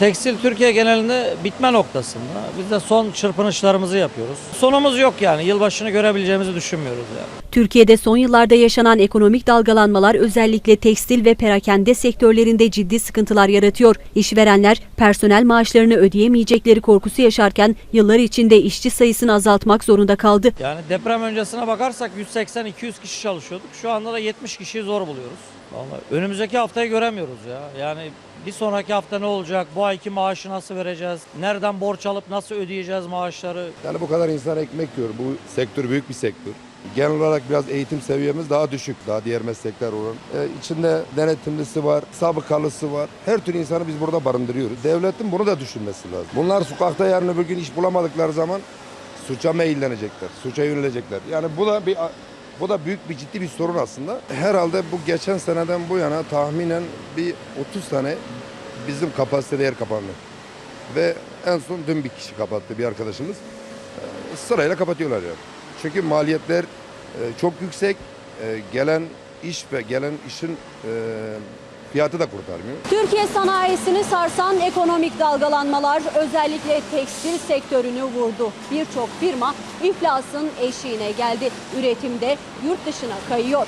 Tekstil Türkiye genelinde bitme noktasında. Biz de son çırpınışlarımızı yapıyoruz. Sonumuz yok yani. Yılbaşını görebileceğimizi düşünmüyoruz yani. Türkiye'de son yıllarda yaşanan ekonomik dalgalanmalar özellikle tekstil ve perakende sektörlerinde ciddi sıkıntılar yaratıyor. İşverenler personel maaşlarını ödeyemeyecekleri korkusu yaşarken yıllar içinde işçi sayısını azaltmak zorunda kaldı. Yani deprem öncesine bakarsak 180-200 kişi çalışıyorduk. Şu anda da 70 kişiyi zor buluyoruz. Vallahi önümüzdeki haftayı göremiyoruz ya. Yani bir sonraki hafta ne olacak? Bu ayki maaşı nasıl vereceğiz? Nereden borç alıp nasıl ödeyeceğiz maaşları? Yani bu kadar insan ekmek yiyor. Bu sektör büyük bir sektör. Genel olarak biraz eğitim seviyemiz daha düşük daha diğer meslekler olan. Ee, içinde denetimlisi var, sabıkalısı var. Her türlü insanı biz burada barındırıyoruz. Devletin bunu da düşünmesi lazım. Bunlar sokakta yarın öbür gün iş bulamadıkları zaman suça meyillenecekler, suça yönelecekler. Yani bu da bir bu da büyük bir ciddi bir sorun aslında. Herhalde bu geçen seneden bu yana tahminen bir 30 tane bizim kapasitede yer kapandı. Ve en son dün bir kişi kapattı bir arkadaşımız. Ee, Sırayla kapatıyorlar yani. Çünkü maliyetler e, çok yüksek. E, Gelen iş ve gelen işin e, fiyatı da kurtarmıyor. Türkiye sanayisini sarsan ekonomik dalgalanmalar özellikle tekstil sektörünü vurdu. Birçok firma iflasın eşiğine geldi. Üretimde yurt dışına kayıyor.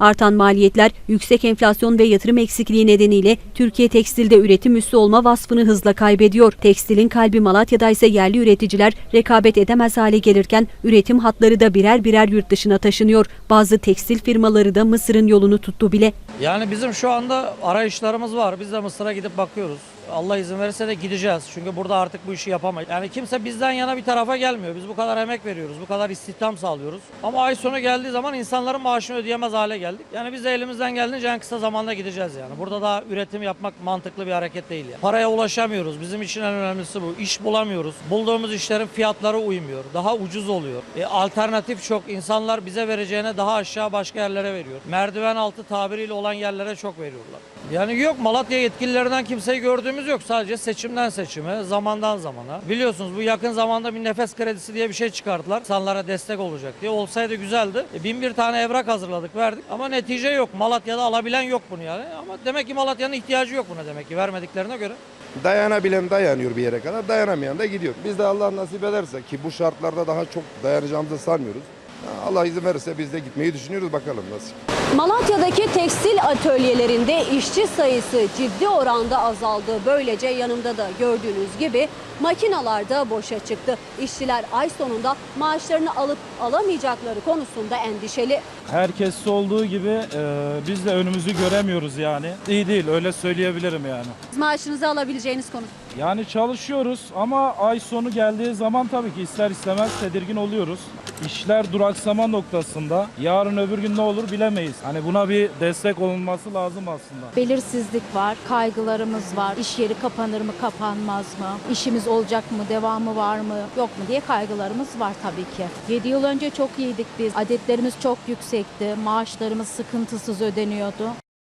Artan maliyetler, yüksek enflasyon ve yatırım eksikliği nedeniyle Türkiye tekstilde üretim üssü olma vasfını hızla kaybediyor. Tekstilin kalbi Malatya'da ise yerli üreticiler rekabet edemez hale gelirken üretim hatları da birer birer yurt dışına taşınıyor. Bazı tekstil firmaları da Mısır'ın yolunu tuttu bile. Yani bizim şu anda arayışlarımız var. Biz de Mısır'a gidip bakıyoruz. Allah izin verirse de gideceğiz. Çünkü burada artık bu işi yapamayız. Yani kimse bizden yana bir tarafa gelmiyor. Biz bu kadar emek veriyoruz. Bu kadar istihdam sağlıyoruz. Ama ay sonu geldiği zaman insanların maaşını ödeyemez hale geldik. Yani biz de elimizden geldiğince en kısa zamanda gideceğiz yani. Burada daha üretim yapmak mantıklı bir hareket değil yani. Paraya ulaşamıyoruz. Bizim için en önemlisi bu. İş bulamıyoruz. Bulduğumuz işlerin fiyatları uymuyor. Daha ucuz oluyor. E, alternatif çok. İnsanlar bize vereceğine daha aşağı başka yerlere veriyor. Merdiven altı tabiriyle olan yerlere çok veriyorlar. Yani yok Malatya yetkililerinden kimseyi gördüğümüz yok. Sadece seçimden seçime, zamandan zamana. Biliyorsunuz bu yakın zamanda bir nefes kredisi diye bir şey çıkardılar. İnsanlara destek olacak diye. Olsaydı güzeldi. E, bin bir tane evrak hazırladık, verdik. Ama netice yok. Malatya'da alabilen yok bunu yani. Ama demek ki Malatya'nın ihtiyacı yok buna demek ki vermediklerine göre. Dayanabilen dayanıyor bir yere kadar, dayanamayan da gidiyor. Biz de Allah nasip ederse ki bu şartlarda daha çok dayanacağımızı sanmıyoruz. Allah izin verirse biz de gitmeyi düşünüyoruz bakalım nasıl. Malatya'daki tekstil atölyelerinde işçi sayısı ciddi oranda azaldı. Böylece yanımda da gördüğünüz gibi makinalar da boşa çıktı. İşçiler ay sonunda maaşlarını alıp alamayacakları konusunda endişeli. Herkes olduğu gibi e, biz de önümüzü göremiyoruz yani. İyi değil öyle söyleyebilirim yani. Maaşınızı alabileceğiniz konu. Yani çalışıyoruz ama ay sonu geldiği zaman tabii ki ister istemez tedirgin oluyoruz. İşler duraksama noktasında. Yarın öbür gün ne olur bilemeyiz. Hani buna bir destek olunması lazım aslında. Belirsizlik var, kaygılarımız var. İş yeri kapanır mı, kapanmaz mı? İşimiz olacak mı, devamı var mı, yok mu diye kaygılarımız var tabii ki. 7 yıl önce çok iyiydik biz. Adetlerimiz çok yüksekti. Maaşlarımız sıkıntısız ödeniyordu.